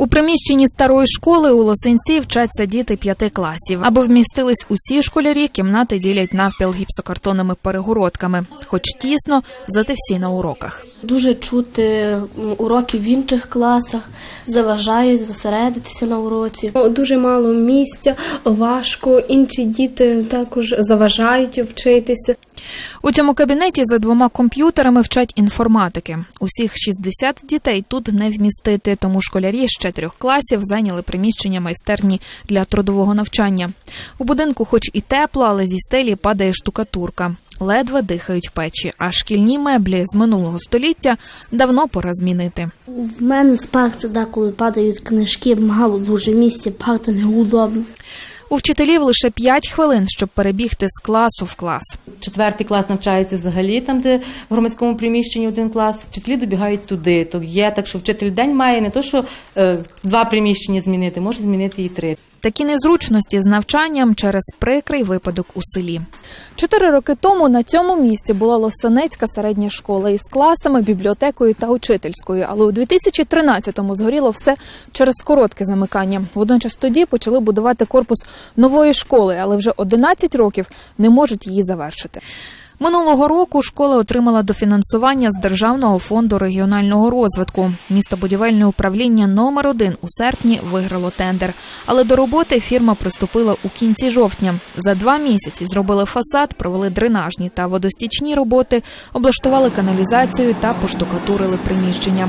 У приміщенні старої школи у Лосинці вчаться діти п'яти класів. Аби вмістились усі школярі, кімнати ділять навпіл гіпсокартонними перегородками, хоч тісно, зате всі на уроках. Дуже чути уроки в інших класах, заважають зосередитися на уроці. Дуже мало місця, важко. Інші діти також заважають вчитися. У цьому кабінеті за двома комп'ютерами вчать інформатики. Усіх 60 дітей тут не вмістити, тому школярі з чотирьох класів зайняли приміщення майстерні для трудового навчання. У будинку, хоч і тепло, але зі стелі падає штукатурка. Ледве дихають печі, а шкільні меблі з минулого століття давно пора змінити. В мене з парти деколи падають книжки, мало дуже місця, парта неудобна. У вчителів лише 5 хвилин, щоб перебігти з класу в клас. Четвертий клас навчається взагалі там, де в громадському приміщенні один клас. Вчителі добігають туди. То є так, що вчитель день має не то, що е, два приміщення змінити, може змінити і три. Такі незручності з навчанням через прикрий випадок у селі. Чотири роки тому на цьому місці була Лосанецька середня школа із класами, бібліотекою та учительською. Але у 2013-му згоріло все через коротке замикання. Водночас тоді почали будувати корпус нової школи, але вже 11 років не можуть її завершити. Минулого року школа отримала дофінансування з Державного фонду регіонального розвитку. Містобудівельне управління номер 1 у серпні виграло тендер. Але до роботи фірма приступила у кінці жовтня. За два місяці зробили фасад, провели дренажні та водостічні роботи, облаштували каналізацію та поштукатурили приміщення.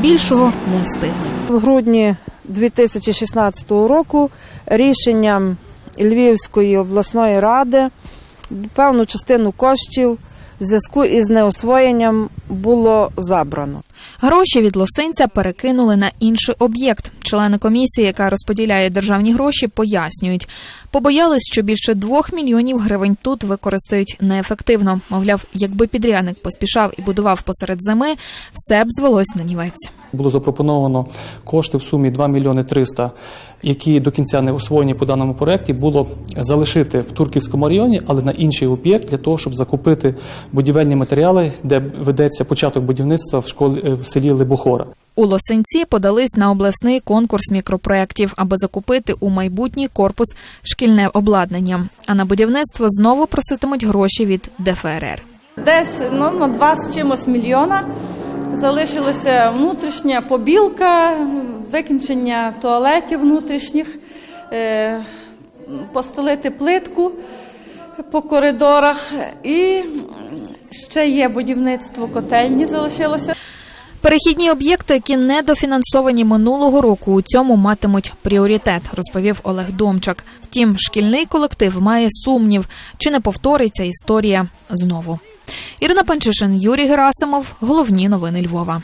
Більшого не встигли. В грудні 2016 року рішенням Львівської обласної ради певну частину коштів в зв'язку із неосвоєнням було забрано. Гроші від лосинця перекинули на інший об'єкт. Члени комісії, яка розподіляє державні гроші, пояснюють, побоялись, що більше двох мільйонів гривень тут використають неефективно. Мовляв, якби підрядник поспішав і будував посеред зими, все б звелось на нівець. Було запропоновано кошти в сумі 2 мільйони 300, які до кінця не освоєні по даному проекті, було залишити в Турківському районі, але на інший об'єкт для того, щоб закупити будівельні матеріали, де ведеться початок будівництва в школі в селі Либохора. У Лосинці подались на обласний конкурс мікропроєктів, аби закупити у майбутній корпус шкільне обладнання. А на будівництво знову проситимуть гроші від ДФРР. Десь ну, на два з чимось мільйона залишилася внутрішня побілка, викінчення туалетів внутрішніх, е, постелити плитку по коридорах і ще є будівництво котельні залишилося. Перехідні об'єкти, які не дофінансовані минулого року, у цьому матимуть пріоритет, розповів Олег Домчак. Втім, шкільний колектив має сумнів, чи не повториться історія знову. Ірина Панчишин, Юрій Герасимов. Головні новини Львова.